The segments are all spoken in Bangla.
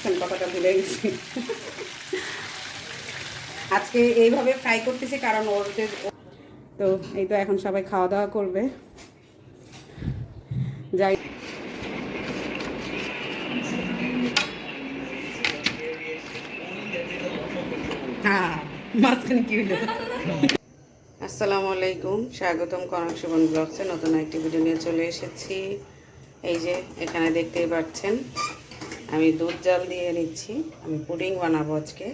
দেখছেন, কথাটা ভুলে গেছি। আজকে এইভাবে ফ্রাই করতেছি কারণ ওর তো এই তো এখন সবাই খাওয়া দাওয়া করবে। যাই হ্যাঁ কি আসসালামু আলাইকুম, স্বাগতম কনক সুবন ব্লগসে নতুন একটি ভিডিও নিয়ে চলে এসেছি। এই যে, এখানে দেখতেই পাচ্ছেন আমি দুধ জাল দিয়ে নিচ্ছি। আমি পুডিং বানাবো আজকে।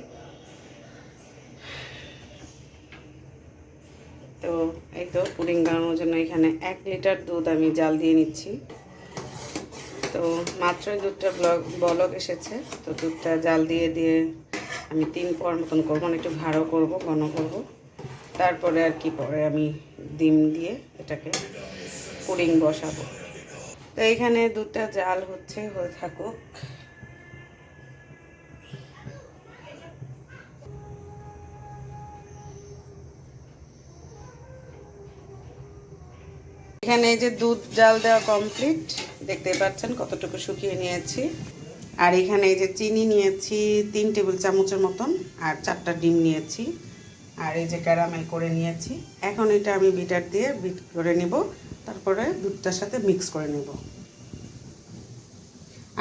তো এই তো পুডিং বানানোর জন্য এখানে এক লিটার দুধ আমি জাল দিয়ে নিচ্ছি। তো মাত্রই দুধটা ব্লক, বলক এসেছে। তো দুধটা জাল দিয়ে দিয়ে আমি তিন পর মতন করব। মানে একটু ঘাড়ো করব, ঘন করব। তারপরে আর কি পরে আমি ডিম দিয়ে এটাকে পুডিং বসাবো। তো এখানে দুধটা জাল হচ্ছে, হয়ে থাকুক। এখানে যে দুধ জাল দেওয়া কমপ্লিট দেখতে পাচ্ছেন কতটুকু শুকিয়ে নিয়েছি। আর এখানে এই যে চিনি নিয়েছি, তিন টেবিল চামচের মতন, আর চারটা ডিম নিয়েছি। আর এই যে ক্যারামেল করে নিয়েছি। এখন এটা আমি বিটার দিয়ে বিট করে নেব, তারপরে দুধটার সাথে মিক্স করে নেব।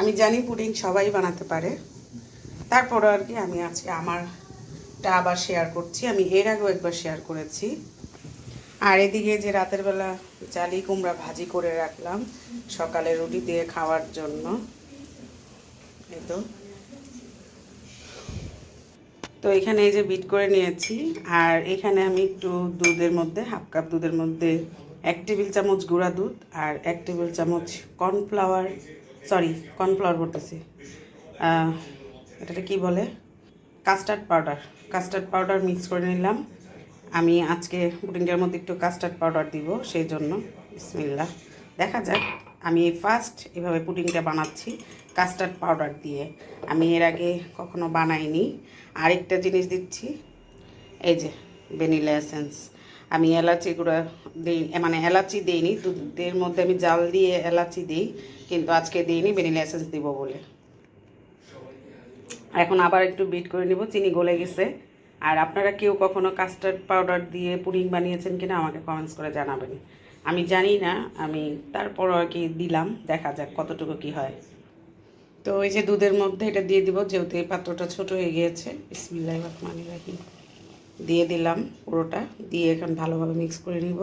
আমি জানি পুডিং সবাই বানাতে পারে। তারপরে আর কি আমি আজকে আমারটা আবার শেয়ার করছি, আমি এর আগেও একবার শেয়ার করেছি। আর এদিকে যে রাতের বেলা জালি কুমড়া ভাজি করে রাখলাম, সকালে রুটি দিয়ে খাওয়ার জন্য। তো। তো এখানে এই যে বিট করে নিয়েছি, আর এখানে আমি একটু দুধের মধ্যে, হাফ কাপ দুধের মধ্যে এক টেবিল চামচ গুঁড়া দুধ আর এক টেবিল চামচ কর্নফ্লাওয়ার, সরি, কর্নফ্লাওয়ার বলতেছি। এটাকে কি বলে? Custard powder. Custard powder mix করে নিলাম। আমি আজকে পুডিংটার মধ্যে একটু কাস্টার্ড পাউডার দিব সেই জন্য বিসমিল্লা দেখা যাক, আমি ফার্স্ট এভাবে পুডিংটা বানাচ্ছি কাস্টার্ড পাউডার দিয়ে। আমি এর আগে কখনো বানাইনি। আরেকটা জিনিস দিচ্ছি, এই যে ভ্যানিলা এসেন্স আমি এলাচি গুঁড়া দিই মানে এলাচি দিইনি, দুধের মধ্যে আমি জাল দিয়ে এলাচি দিই, কিন্তু আজকে দিইনি ভ্যানিলা এসেন্স দিব বলে। এখন আবার একটু বিট করে নিব, চিনি গলে গেছে। আর আপনারা কেউ কখনো কাস্টার্ড পাউডার দিয়ে পুডিং বানিয়েছেন কিনা আমাকে কমেন্টস করে জানাবেন। আমি জানি না, আমি তারপর আর কি দিলাম, দেখা যাক কতটুকু কি হয়। তো এই যে দুধের মধ্যে এটা দিয়ে দিব, যেহেতু এই পাত্রটা ছোট হয়ে গিয়েছে। বিসমিল্লাহ রহমান রাহিম। দিয়ে দিলাম পুরোটা, দিয়ে এখন ভালোভাবে মিক্স করে নিব।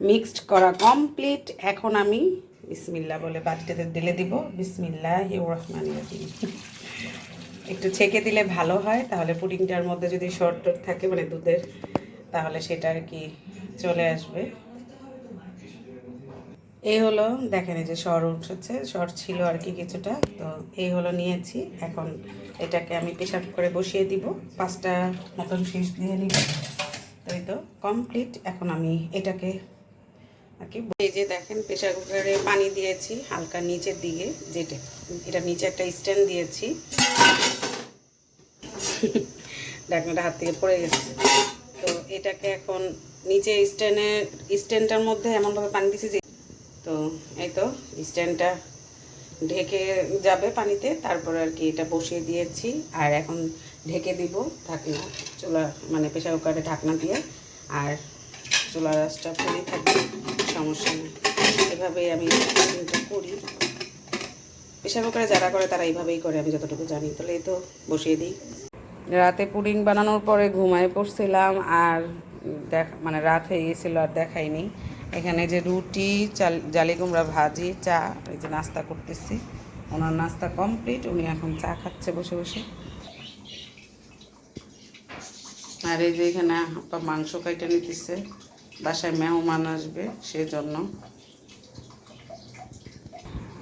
মিক্সড করা কমপ্লিট এখন আমি বিসমিল্লা বলে বাটিটাতে ঢেলে দিব। বিসমিল্লাহ রহমান রাহিম। একটু ছেঁকে দিলে ভালো হয়, তাহলে পুডিংটার মধ্যে যদি শর্ট টট থাকে মানে দুধের, তাহলে সেটা আর কি চলে আসবে। এই হলো, দেখেন এই যে সর উঠেছে সর ছিল আর কি কিছুটা, তো এই হলো নিয়েছি। এখন এটাকে আমি প্রেশার করে বসিয়ে দিব, পাঁচটা মতন শীষ দিয়ে নিব। তো এই তো কমপ্লিট এখন আমি এটাকে আর কি এই যে দেখেন প্রেশার কুকারে পানি দিয়েছি হালকা নিচের দিকে, যেটা, এটা নিচে একটা স্ট্যান্ড দিয়েছি। ঢাকনাটা হাত থেকে পড়ে গেছে। তো এটাকে এখন নিচে স্ট্যান্ডের স্ট্যান্ডটার মধ্যে এমনভাবে পানি দিয়েছি যে, তো এই তো স্ট্যান্ডটা ঢেকে যাবে পানিতে, তারপরে আর কি এটা বসিয়ে দিয়েছি, আর এখন ঢেকে দিব ঢাকনা, চুলা মানে প্রেশার কুকারে ঢাকনা দিয়ে, আর চুলা রাসটা ফুলি থাকবে, সমস্যা নেই। এভাবেই আমি করি। প্রেশার কুকারে যারা করে তারা এইভাবেই করে, আমি যতটুকু জানি। তাহলে এই তো বসিয়ে দিই। রাতে পুডিং বানানোর পরে ঘুমায় পড়ছিলাম আর দেখ মানে রাত হয়ে গেছিল আর দেখাইনি। এখানে যে রুটি, চাল জালি কুমড়া ভাজি, চা, এই যে নাস্তা করতেছি। ওনার নাস্তা কমপ্লিট, উনি এখন চা খাচ্ছে বসে বসে। আর এই যে এখানে আপা মাংস কাইটে নিতেছে। বাসায় মেহমান আসবে সেজন্য।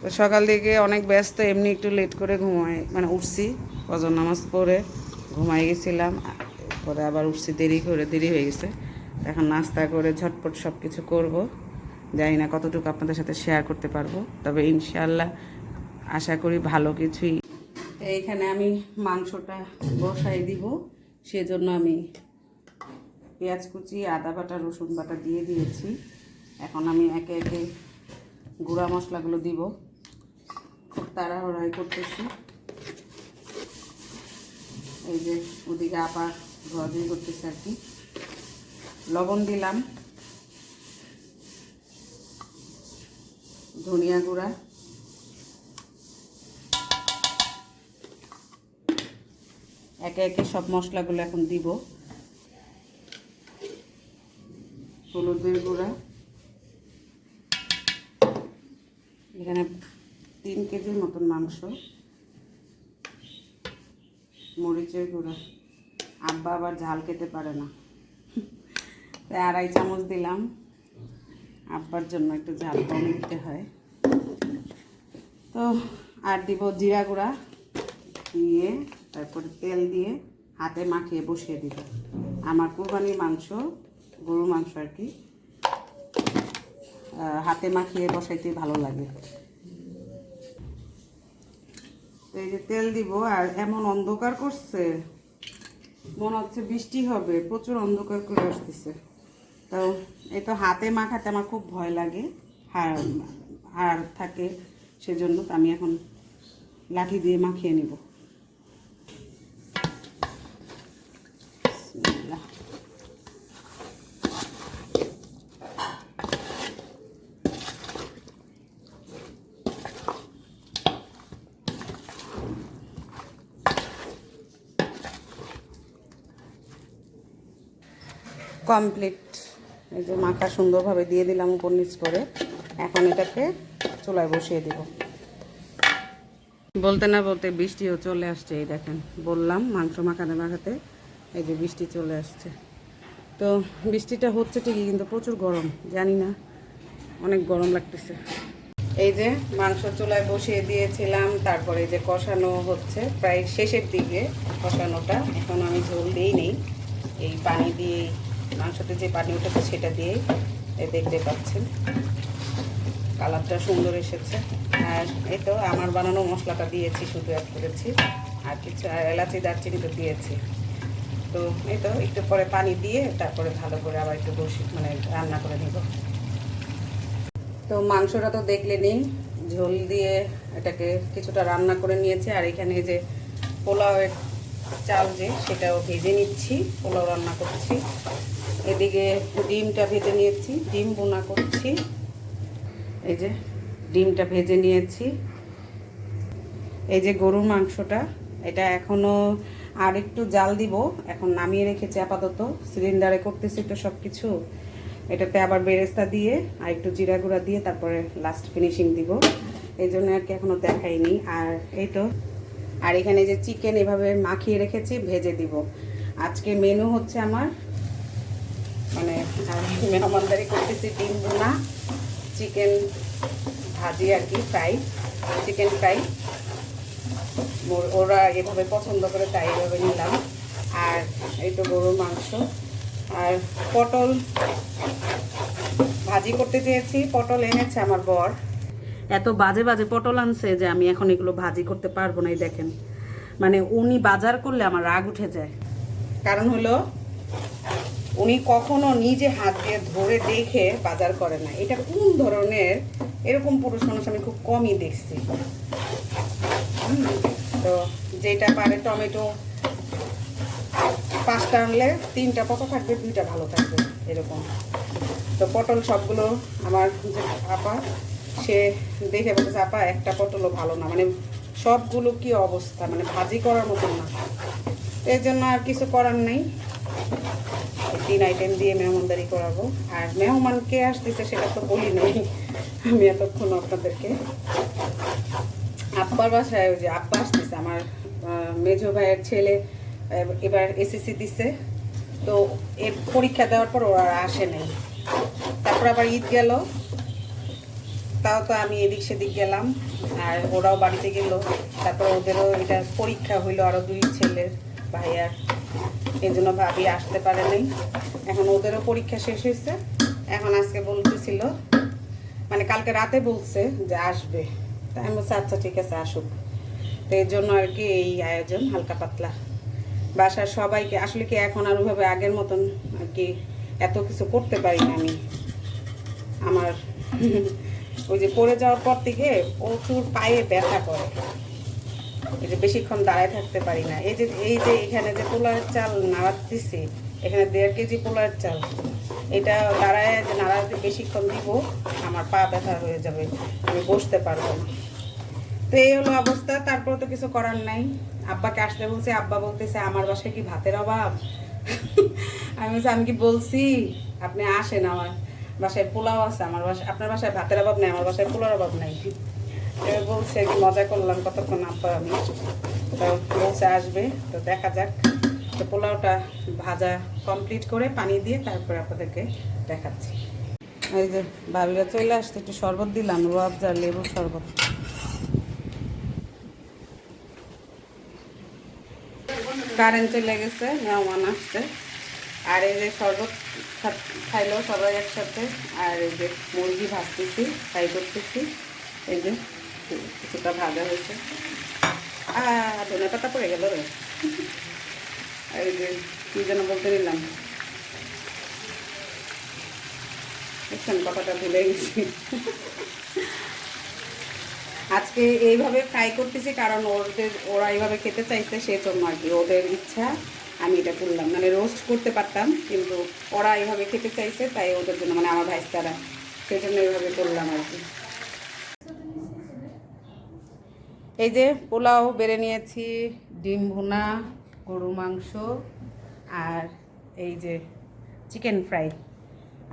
তো সকাল দিকে অনেক ব্যস্ত, এমনি একটু লেট করে ঘুমাই মানে উঠছি, ফজর নামাজ পড়ে। ঘুমাই গেছিলাম, পরে আবার উঠছি দেরি করে, দেরি হয়ে গেছে। এখন নাস্তা করে ঝটপট সব কিছু করব। জানি না কতটুকু আপনাদের সাথে শেয়ার করতে পারব, তবে ইনশাল্লাহ আশা করি ভালো কিছুই এইখানে আমি মাংসটা বসাই দিব। সেজন্য আমি পেঁয়াজ কুচি, আদা বাটা, রসুন বাটা দিয়ে দিয়েছি। এখন আমি একে একে গুঁড়া মশলাগুলো দিব। খুব তাড়াহুড়াই করতেছি। এই যে ওদিকে আপা ধোয়াধুয়ি করতেছে আর কি। লবণ দিলাম। ধনিয়া গুঁড়া। একে একে সব মশলাগুলো এখন দিব। হলুদের গুঁড়া। এখানে তিন কেজির মতন মাংস। মরিচের গুঁড়া। আব্বা আবার ঝাল খেতে পারে না। তাই আড়াই চামচ দিলাম। আব্বার জন্য একটু ঝাল কম দিতে হয়। তো, আর দিব জিরা গুঁড়া দিয়ে তারপরে তেল দিয়ে হাতে মাখিয়ে বসিয়ে দিব। আমার কুরবানির মাংস, গরুর মাংস আর কি হাতে মাখিয়ে বসাইতে ভালো লাগে। তো এই যে তেল দিব, আর এমন অন্ধকার করছে, মনে হচ্ছে বৃষ্টি হবে, প্রচুর অন্ধকার করে আসতেছে। তো এই তো হাতে মাখাতে আমার খুব ভয় লাগে হাড় হাড় থাকে, সেজন্য আমি এখন লাঠি দিয়ে মাখিয়ে নিব বিসমিল্লাহ। কমপ্লিট এই যে মাখা সুন্দরভাবে দিয়ে দিলাম উপর নিচ করে। এখন এটাকে চুলায় বসিয়ে দিব। বলতে না বলতে বৃষ্টিও চলে আসছে, এই দেখেন। বললাম মাংস মাখাতে মাখাতে এই যে বৃষ্টি চলে আসছে। তো বৃষ্টিটা হচ্ছে ঠিকই, কিন্তু প্রচুর গরম, জানি না। অনেক গরম লাগতেছে। এই যে মাংস চুলায় বসিয়ে দিয়েছিলাম, তারপরে যে কষানো হচ্ছে। প্রায় শেষের দিকে কষানোটা, এখন আমি ঝোল দিই নেই। এই পানি দিয়ে মাংসতে যে পানি উঠেছে সেটা দিয়েই দেখতে পাচ্ছেন। কালারটা সুন্দর এসেছে। আর এই তো আমার বানানো মশলাটা দিয়েছি, শুধু অ্যাড করেছি। আর কিছু, আর এলাচি, দারচিনি তো দিয়েছি। তো এই তো একটু পরে পানি দিয়ে তারপরে ভালো করে আবার একটু বসি মানে রান্না করে নিব। তো মাংসটা তো দেখলে নিন ঝোল দিয়ে এটাকে কিছুটা রান্না করে নিয়েছি। আর এখানে যে পোলাওয়ের চাল যে সেটাও ভেজে নিচ্ছি, পোলাও রান্না করছি। এদিকে ডিমটা ভেজে নিয়েছি, ডিম বোনা করছি। এই যে ডিমটা ভেজে নিয়েছি। এই যে গরুর মাংসটা, এটা এখনও আর একটু জাল দিব, এখন নামিয়ে রেখেছি আপাতত। সিলিন্ডারে করতেছি তো সব কিছু এটাতে আবার বেরেস্তা দিয়ে আর একটু জিরা গুঁড়া দিয়ে তারপরে লাস্ট ফিনিশিং দিব। এই জন্য আর কি এখনও দেখাইনি। আর এই তো আর এখানে যে চিকেন এভাবে মাখিয়ে রেখেছি, ভেজে দিব। আজকে মেনু হচ্ছে আমার মানে মেহমানদারি করতেছি ডিম বোনা চিকেন ভাজি আর কি ফ্রাই চিকেন ফ্রাই ওরা এভাবে পছন্দ করে, তাই এভাবে নিলাম। আর এই তো গরুর মাংস। আর পটল ভাজি করতে চেয়েছি, পটল এনেছে আমার বর। এত বাজে বাজে পটল আনছে যে আমি এখন এগুলো ভাজি করতে পারব না, এই দেখেন। মানে উনি বাজার করলে আমার রাগ উঠে যায়। কারণ হলো, উনি কখনো নিজে হাত দিয়ে ধরে দেখে বাজার করে না। এটা কোন ধরনের? এরকম পুরুষ মানুষ আমি খুব কমই দেখছি। তো যেটা পারে টমেটো, পাঁচটা আনলে তিনটা, পচা থাকবে, দুইটা ভালো থাকবে, এরকম। তো পটল সবগুলো আমার আপা সে দেখে বলতেছে, আপা, একটা পটলও ভালো না। মানে সবগুলো কি অবস্থা? মানে ভাজি করার মতন না। এই জন্য আর কিছু করার নেই। তিন আইটেম দিয়ে মেহমানদারি করাবো। আর মেহমান কে আসতেছে সেটা তো বলি নাই। আমি এতক্ষণ আপনাদেরকে আব্বার বাসায় ওই যে আব্বা আসতেছে, আমার মেজো ভাইয়ের ছেলে এবার এসএসসি দিছে। তো এর পরীক্ষা দেওয়ার পর ওরা আসে নাই। তারপর আবার ঈদ গেল। তাও তো আমি এদিক সেদিক গেলাম, আর ওরাও বাড়িতে গেল। তারপর ওদেরও এটা পরীক্ষা হইল আরও দুই ছেলের ভাইয়ার। এই জন্য ভাবি আসতে পারে নাই। এখন ওদেরও পরীক্ষা শেষ হয়েছে। এখন আজকে বলতেছিল মানে কালকে রাতে বলছে যে আসবে। তাই আমি বলছি আচ্ছা ঠিক আছে, আসুক। তো এই জন্য আর কি এই আয়োজন হালকা পাতলা। বাসার সবাইকে, আসলে কি এখন আর ওইভাবে আগের মতন আর কি এত কিছু করতে পারি না আমি। আমার ওই যে পড়ে যাওয়ার পর থেকে প্রচুর পায়ে ব্যথা করে। এই যে বেশিক্ষণ দাঁড়ায় থাকতে পারি না। এই যে এই যে এখানে যে পোলার চাল নাড়াতেছি, এখানে দেড় কেজি পোলার চাল। এটা দাঁড়ায় যে নাড়াতে বেশিক্ষণ দিব, আমার পা ব্যথা হয়ে যাবে, আমি বসতে পারব না। তো এই হলো অবস্থা, তারপর তো কিছু করার নাই। আব্বাকে আসতে বলছে, আব্বা বলতেছে, আমার বাসায় কি ভাতের অভাব? আমি বলছি, আমি কি বলছি? আপনি আসেন আমার। বাসায় পোলাও আছে, আমার বাসায় আপনার বাসায় ভাতের অভাব নেই, আমার বাসায় পোলার অভাব নাই। এবার বলছে মজা করলাম কতক্ষণ আব্বা আমি। তো বলছে আসবে, তো দেখা যাক। তো পোলাওটা ভাজা কমপ্লিট করে পানি দিয়ে তারপরে আপনাদেরকে দেখাচ্ছি। এই যে ভাবিরা চলে আসছে, একটু শরবত দিলাম রোয়াবজা লেবুর শরবত। কারেন্ট চলে গেছে মেহমান আসছে। আর এই যে শরবত খাইলো সবাই একসাথে। আর এই যে মুরগি ভাজতেছি, ফ্রাই করতেছি। এই যে কিছুটা ভাজা হয়েছে। আর ধনে পাতা পড়ে গেল রে। এই যে কী যেন বলতে নিলাম। দেখছেন কথাটা ভুলে গেছি। আজকে এইভাবে ফ্রাই করতেছি, কারণ ওদের ওরা এইভাবে খেতে চাইছে সেই জন্য আর কি। ওদের ইচ্ছা আমি এটা করলাম। মানে রোস্ট করতে পারতাম, কিন্তু ওরা এইভাবে খেতে চাইছে, তাই ওদের জন্য মানে আমার ভাইস্তারা সেই জন্য এইভাবে করলাম আর কি। এই যে পোলাও বেড়ে নিয়েছি, ডিম ভুনা, গরু মাংস, আর এই যে চিকেন ফ্রাই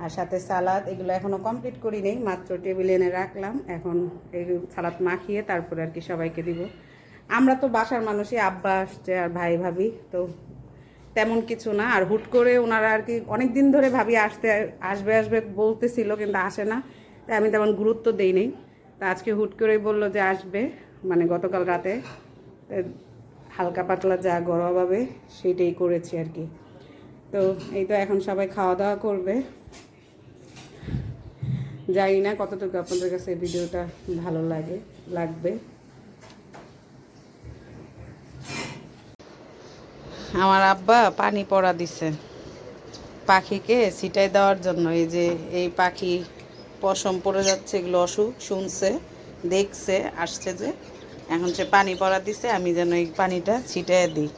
আর সাথে সালাদ, এগুলো এখনও কমপ্লিট করি নেই, মাত্র টেবিলে এনে রাখলাম। এখন এই সালাদ মাখিয়ে তারপরে আর কি সবাইকে দিব। আমরা তো বাসার মানুষই, আব্বা আসছে আর ভাই, ভাবি, তো তেমন কিছু না। আর হুট করে ওনারা আর কি অনেক দিন ধরে ভাবি আসতে, আসবে আসবে বলতেছিল, কিন্তু আসে না। তাই আমি তেমন গুরুত্ব দেই নেই। তা আজকে হুট করেই বলল যে আসবে মানে গতকাল রাতে। হালকা পাতলা যা গরম হবে সেটাই করেছি আর কি। তো এই তো এখন সবাই খাওয়া দাওয়া করবে। জানি না কতটুকু আপনাদের কাছে ভিডিওটা ভালো লাগে, লাগবে। আমার আব্বা পানি পড়া দিছে। পাখিকে ছিটাই দেওয়ার জন্য। এই যে, এই পাখি পশম পড়ে যাচ্ছে, এগুলো অসুখ, শুনছে, দেখছে, আসছে যে, এখন সে পানি পড়া দিছে, আমি যেন এই পানিটা ছিটাই দিই।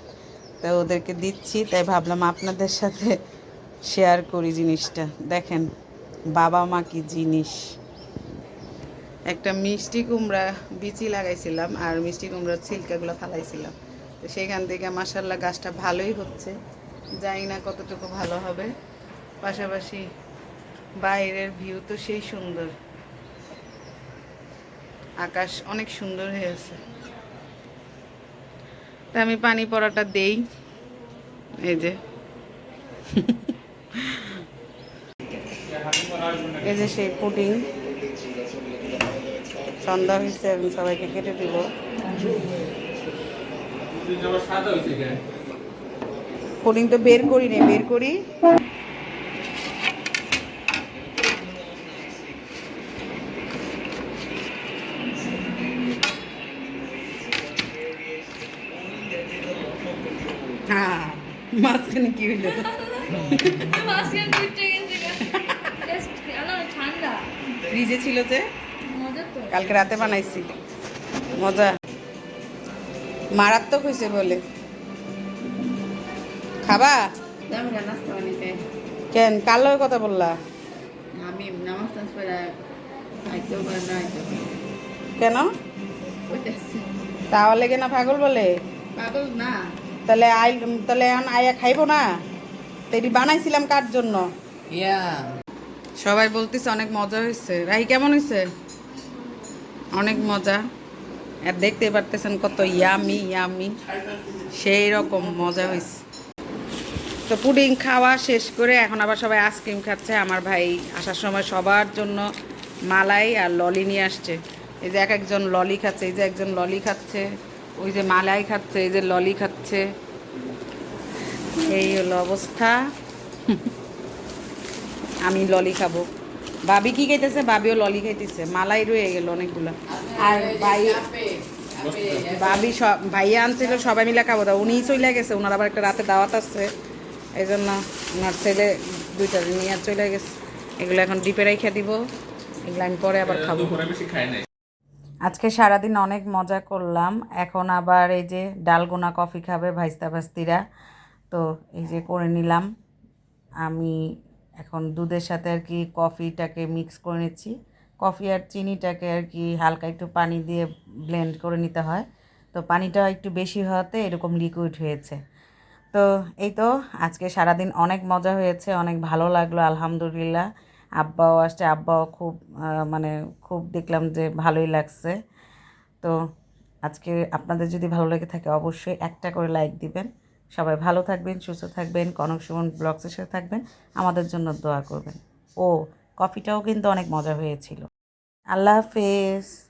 তাই ওদেরকে দিচ্ছি, তাই ভাবলাম আপনাদের সাথে শেয়ার করি জিনিসটা। দেখেন, বাবা মা কি জিনিস। একটা মিষ্টি কুমড়া বিচি লাগাইছিলাম, আর মিষ্টি কুমড়ার ছিলকাগুলো ফালাইছিলাম। তো সেখান থেকে মাসাল্লাহ গাছটা ভালোই হচ্ছে। জানি না কতটুকু ভালো হবে। পাশাপাশি বাইরের ভিউ তো সেই সুন্দর। আকাশ অনেক সুন্দর হয়েছে তা আমি পানি পড়াটা দেই। এই যে। এই যে সেই পুডিং। সন্ধ্যা হয়েছে আমি সবাইকে কেটে দিব পুডিং তো বের করি নে বের করি মাঝখানে কি হইল ফ্রিজে ছিল যে কালকে রাতে বানাইছি মজা মারাত্মক হয়েছে বলে। খাবা? কেন? কার লগে কথা বললা? আমি নামাজ কেন? তাহলে কেনা পাগল বলে? পাগল না। তাহলে আই তাহলে এখন আয়া খাইবো না? তো বানাইছিলাম কার জন্য? সবাই বলতেছে অনেক মজা হয়েছে। রাহি কেমন হয়েছে? অনেক মজা। আর দেখতে পারতেছেন কত ইয়ামি ইয়ামি সেই রকম মজা হয়েছে তো পুডিং খাওয়া শেষ করে এখন আবার সবাই আইসক্রিম খাচ্ছে। আমার ভাই আসার সময় সবার জন্য মালাই আর ললি নিয়ে আসছে। এই যে এক একজন ললি খাচ্ছে, এই যে একজন ললি খাচ্ছে, ওই যে মালাই খাচ্ছে, এই যে ললি খাচ্ছে। এই হলো অবস্থা। আমি ললি খাব। ভাবি কি খাইতেছে? ভাবিও ললি খাইতেছে। মালাই রয়ে গেল অনেকগুলো। আর ভাই ভাবি সব ভাইয়া আনছিল সবাই মিলে খাব তা উনিই চলে গেছে। ওনার আবার একটা রাতে দাওয়াত আছে। এই জন্য ওনার ছেলে দুইটা নিয়ে আর চলে গেছে। এগুলো এখন ডিপে রেখে দিব। এগুলো আমি পরে আবার খাব। আজকে সারাদিন অনেক মজা করলাম। এখন আবার এই যে ডালগোনা কফি খাবে ভাইস্তা ভাস্তিরা। তো এই যে করে নিলাম। আমি এখন দুধের সাথে আর কি কফিটাকে মিক্স করে নিচ্ছি। কফি আর চিনিটাকে আর কি হালকা একটু পানি দিয়ে ব্লেন্ড করে নিতে হয়। তো পানিটা একটু বেশি হওয়াতে এরকম লিকুইড হয়েছে। তো এই তো আজকে সারাদিন অনেক মজা হয়েছে, অনেক ভালো লাগল, আলহামদুলিল্লাহ। আব্বাও আসছে, আব্বাও খুব মানে খুব দেখলাম যে ভালোই লাগছে। তো আজকে আপনাদের যদি ভালো লেগে থাকে অবশ্যই একটা করে লাইক দিবেন। সবাই ভালো থাকবেন, সুস্থ থাকবেন, কনক সুমন ব্লগসের সাথে থাকবেন, আমাদের জন্য দোয়া করবেন। ও কফিটাও কিন্তু অনেক মজা হয়েছিল। আল্লাহ হাফেজ।